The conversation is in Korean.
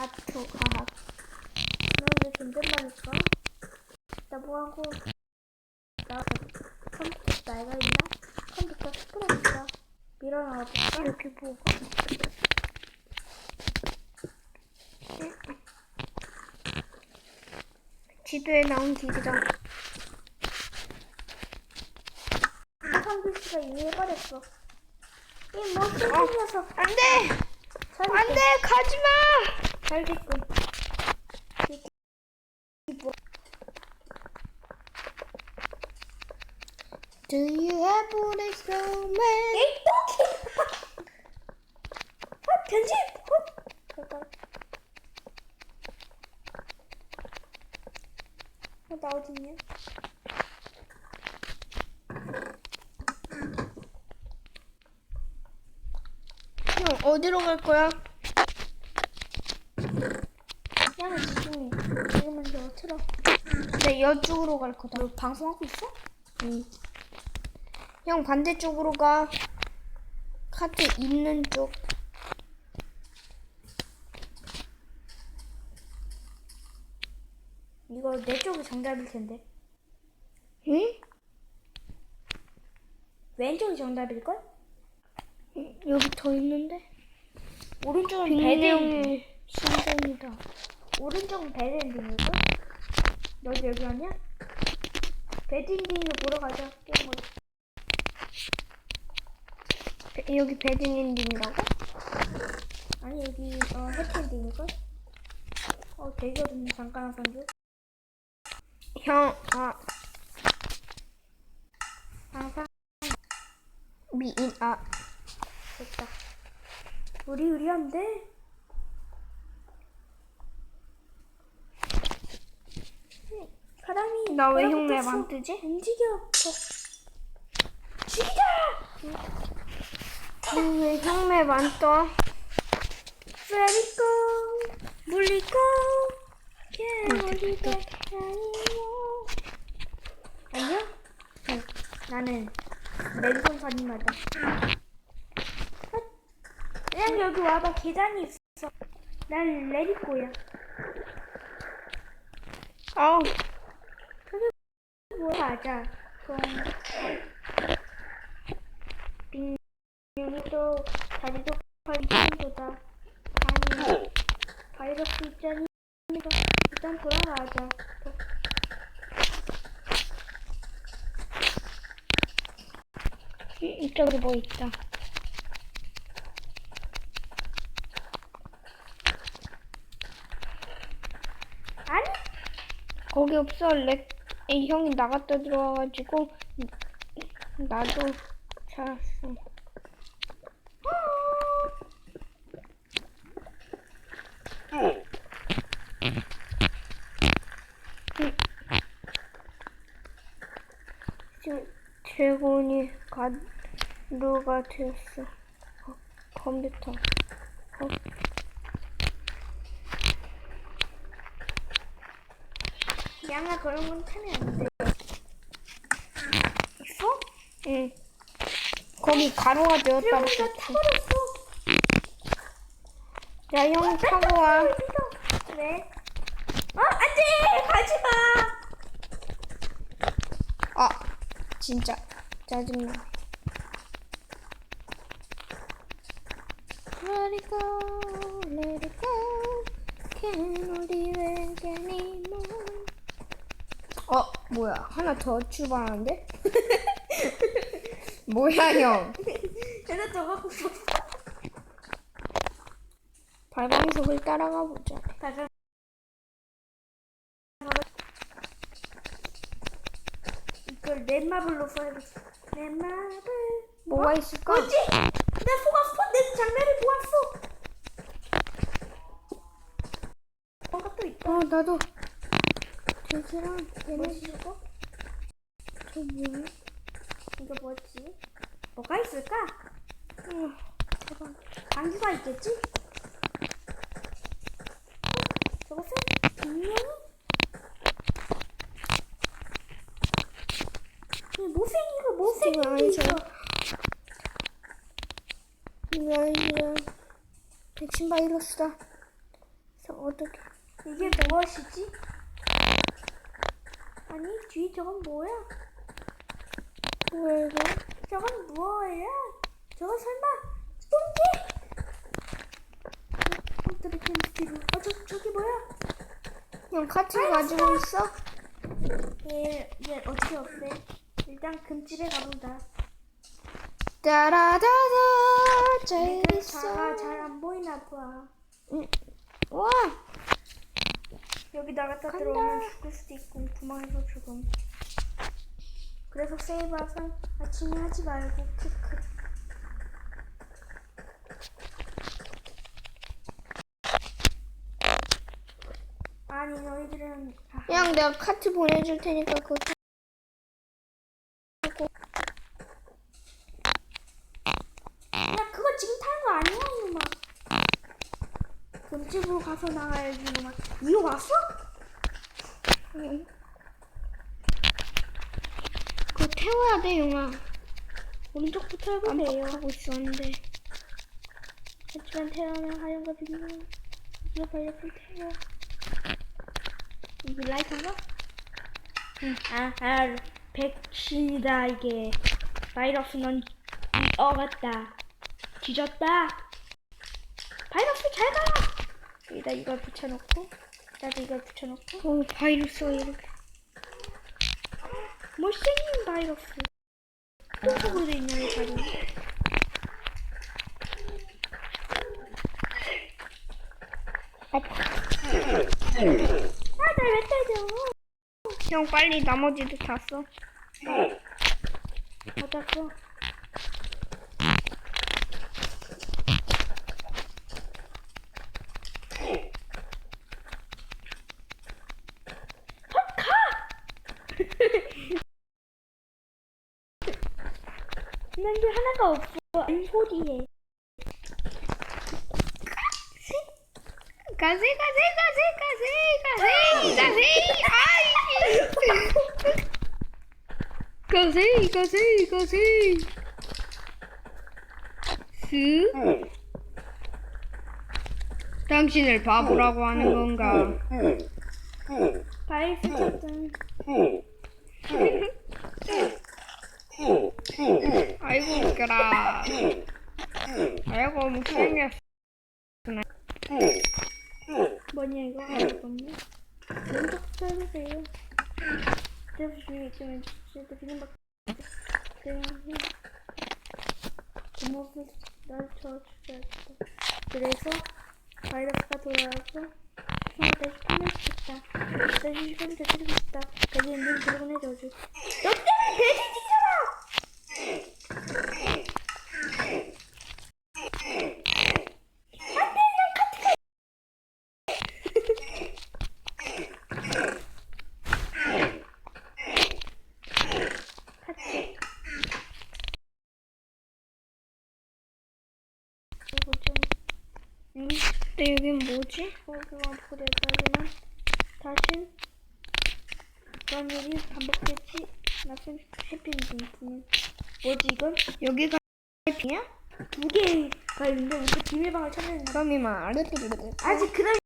아토 과학. 너왜 존댓말일까? 나 뭐하고 나 컴퓨터 나이가 있나? 컴퓨터 스프레드가 밀어넣어 볼까? 여기 뭐가? 지도에 나온 길이다. 한글씨가 이미 해버렸어 이뭐 쓸데없는 녀석 안 돼! 잘안 돼! 가지 마! 잘 됐군 Do you have a snowman? 에이 또 아, 편집! 헛! 잠깐. 어, 나 어딨냐? 형, 어디로 갈 거야? 야, 지금, 지금은 저 틀어. 네, 여쪽으로 갈 거다. 너 방송하고 있어? 응. 형, 반대쪽으로 가. 카트 있는 쪽. 이거 내 쪽이 정답일 텐데. 응? 왼쪽이 정답일걸? 응, 여기 더 있는데? 오른쪽은 배드엔딩. 빅명의 신전이다. 오른쪽은 배드 엔딩일걸? 너도 여기 왔냐? 배드엔딩을 보러 가자. 게임으로. 배- 여기 배드엔딩이라고? 아니, 여기, 어, 해피엔딩일걸? 어, 되게 어렵네. 잠깐 한 선주. 형, 아, 항상 미인, 아. 됐다. 우리 우리 한데? 사람이 나왜 뭐라고 흉내 떴어? 안 뜨지? 움직여. 더. 죽이자. 왜 흉내 안 떠? Let it go. 물리 go. Yeah, 어디, 어디가 아니고. 아니야? 응. 나는 랜선 살인마다. 그냥 여기 와봐. 계단이 있어. 난 레디코야. 아우, 뭐 맞아. 그럼 빙빙이도 다리도 팔짱도다. 아니 바이러스 있잖니. 일단 돌아가자. 이- 이쪽에 뭐 있다. 아니 거기 없어. 렉, 이 형이 나갔다 들어와가지고, 나도 찾았어. 지금 드래곤이 가루가 되었어. 어, 컴퓨터. 어, 양아 그런 건 타면 안 돼. 있어? 응. 거기 가루가 되었다고 나 썼지. 타버렸어. 야, 형 타고 와. 왜? 어 안 돼 가지 마. 아, 진짜 짜증나. Let it go, let it go it back anymore. 어, 뭐야? 하나 더 출발하는데? 뭐야, 형? 내가 저거 보고 발광석을 따라가 보자. 이걸 넷마블로 써야겠어. 넷마블. 뭐가 있을까? 뭐지? 내 속았어. 내 장면을 보았어. 뭔가 또 있다. 어, 나도. 얘네 뭐지 이거? 저 뭐야? 이거 뭐지? 뭐가 있을까? 어, 대박. 방귀가 있겠지? 어? 저것은 분명히 모생이 스티브 있어. 아니죠? 이거 아니야. 백신 바이러스다. 어떻게? 이게 무엇이지? 아니 뒤 저건 뭐야? 뭐야 이거? 저건 뭐야? 저건 설마 똥개? 컴퓨터 스티브. 어, 저 저기 뭐야? 형 카트 가지고 있어? 얘, 얘 어떻게 없애? 일단 금집에 가보자. 따라다다 잘그 있어. 자가 잘안 보이나 봐. 응. 와 여기 나갔다. 들어오면 죽을 수도 있고 구멍에서 죽음. 그래서 세이브 항상 아침에 하지 말고 크크. 아니 너희들은 아, 형 내가 카트 보내줄 테니까 그거 타- 야 그거 지금 타는 거 아니야 이놈아. 금집으로 가서 나가야지 이놈아. 이거 왔어? 응. 그거 태워야 돼 용아. 오른쪽부터 해보세요. 하고 있었는데. 하지만 태어난 하얀과 빛나는 이거 발렸을 테요. 이게 라이터인가? 응. 아, 아, 백신이다 이게. 바이러스는 어갔다. 뒤졌다. 바이러스 잘 가. 여기다 이걸 붙여놓고, 나도 이걸 붙여놓고. 오 바이러스가 이렇게. 못생긴 바이러스. 똥속으로 돼 있냐 이 자리. 아, 날왜 때려? 형 빨리 나머지도 다 써. 맞았어. 난게 하나가 없어. 안 소리해. 가세 가세 가세 가세 가세 가세 아이 가세 가세 가세 스 당신을 바보라고 하는 건가 바이러스 찾은 아이고 웃겨라 아이고 못생겼어 뭐냐 이거 알았거든요. 왼쪽부터 해보세요. 그래서 주위에 있으면 진짜 비는 박. 주먹을 날쳐 주셔야겠다. 그래서 바이러스가 돌아와서 다시 풀려주겠다. 다시 시간을 싶다. 거기 있는 드래곤의 저주. 너 때문에 돼지 근데 여긴 뭐지? 그래, 하지만 다신 그런 일이 반복됐지. 나쁜 해피엔딩. 뭐지 이건? 여기가 해피야? 두 개가 있는데 우리가 비밀방을 된다. 그럼 이만 아르르르르 아직 그럴